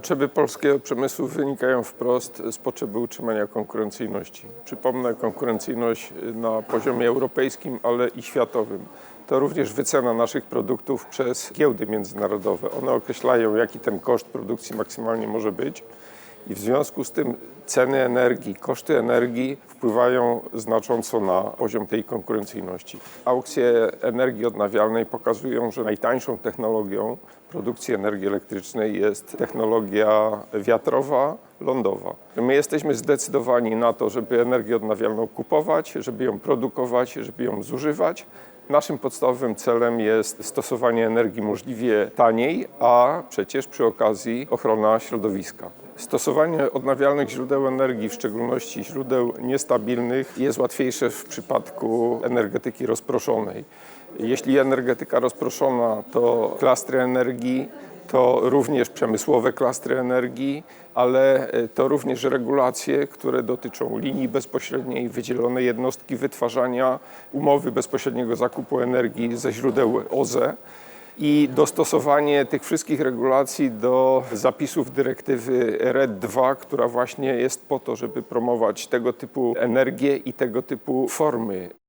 Potrzeby polskiego przemysłu wynikają wprost z potrzeby utrzymania konkurencyjności. Przypomnę, konkurencyjność na poziomie europejskim, ale i światowym. To również wycena naszych produktów przez giełdy międzynarodowe. One określają, jaki ten koszt produkcji maksymalnie może być. I w związku z tym ceny energii, koszty energii wpływają znacząco na poziom tej konkurencyjności. Aukcje energii odnawialnej pokazują, że najtańszą technologią produkcji energii elektrycznej jest technologia wiatrowa, lądowa. My jesteśmy zdecydowani na to, żeby energię odnawialną kupować, żeby ją produkować, żeby ją zużywać. Naszym podstawowym celem jest stosowanie energii możliwie taniej, a przecież przy okazji ochrona środowiska. Stosowanie odnawialnych źródeł energii, w szczególności źródeł niestabilnych, jest łatwiejsze w przypadku energetyki rozproszonej. Jeśli energetyka rozproszona to klastry energii, to również przemysłowe klastry energii, ale e, to również regulacje, które dotyczą linii bezpośredniej, wydzielone jednostki wytwarzania, umowy bezpośredniego zakupu energii ze źródeł OZE i dostosowanie tych wszystkich regulacji do zapisów dyrektywy RED 2, która właśnie jest po to, żeby promować tego typu energię i tego typu formy